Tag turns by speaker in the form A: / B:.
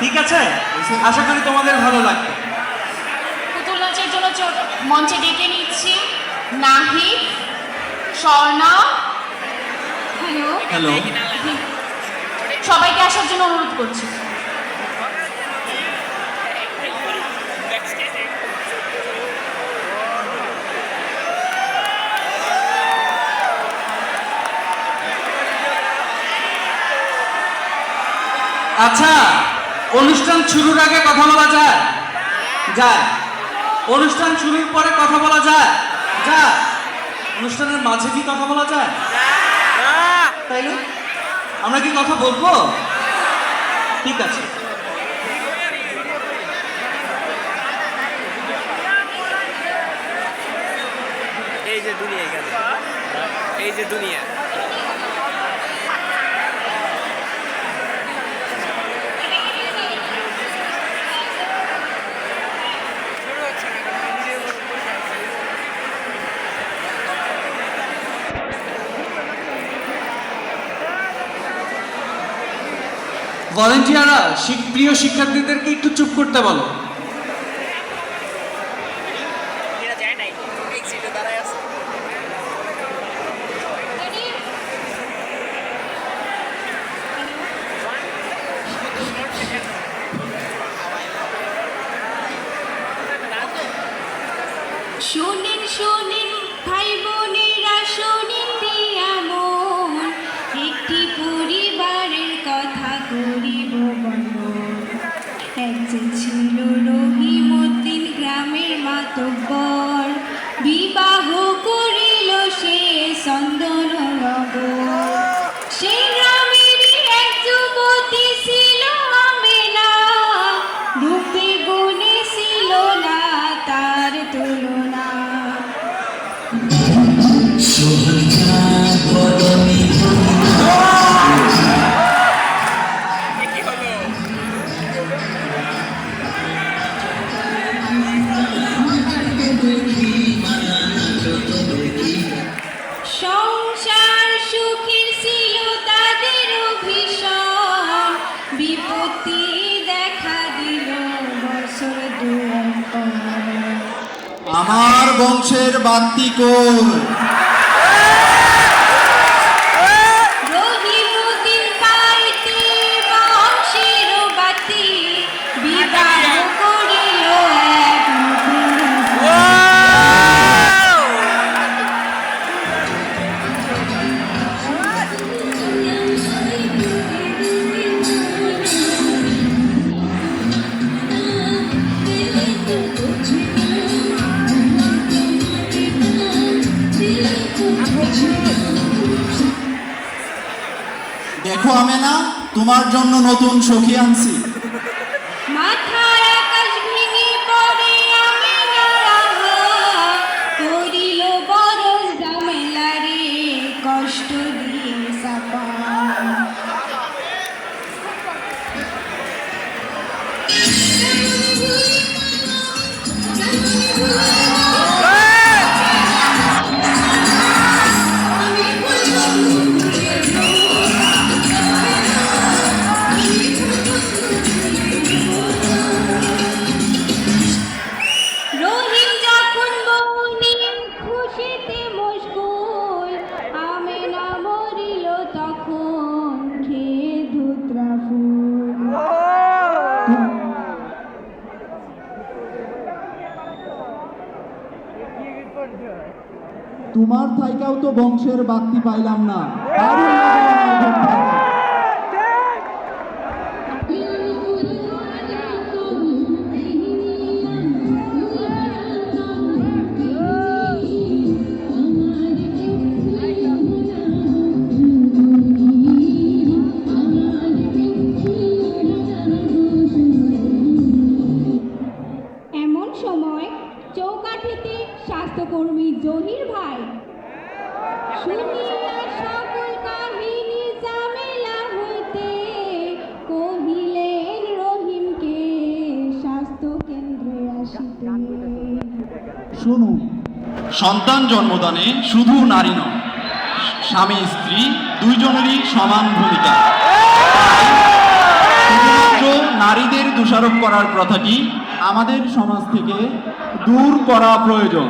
A: ঠিক আছে? আশা করি তোমাদের ভালো লাগবে।
B: পুতুল নাচের জন্য মঞ্চে ডেকে নিচ্ছি। নাহিদ স্বর্ণা হ্যালো। সবাইকে আসার জন্য অনুরোধ করছি।
A: আচ্ছা অনুষ্ঠান শুরুর আগে কথা বলা যায়? যায়। অনুষ্ঠান শুরুর পরে কথা বলা যায়? যায়। অনুষ্ঠানের মাঝে কি কথা বলা যায়? তাইলে আমরা কি কথা বলব? ঠিক আছে।
C: এই যে দুনিয়া এই যে দুনিয়া।
A: ভলেন্টিয়াররা প্রিয় শিক্ষার্থীদেরকে একটু চুপ করতে বলো।
D: আমার বংশের বাত্তি কই দেখো আমি না তোমার জন্য নতুন সখী আনছি।
B: মাথার
D: তোমার থাইকাও তো বংশের বাক্তি পাইলাম না। শুনুন। সন্তান জন্মদানে শুধু নারী নয়, স্বামী, স্ত্রী, দুইজনেরই সমান ভূমিকা। নারীদের
E: দোষারোপ করার প্রথাটি
F: আমাদের সমাজ থেকে দূর করা প্রয়োজন।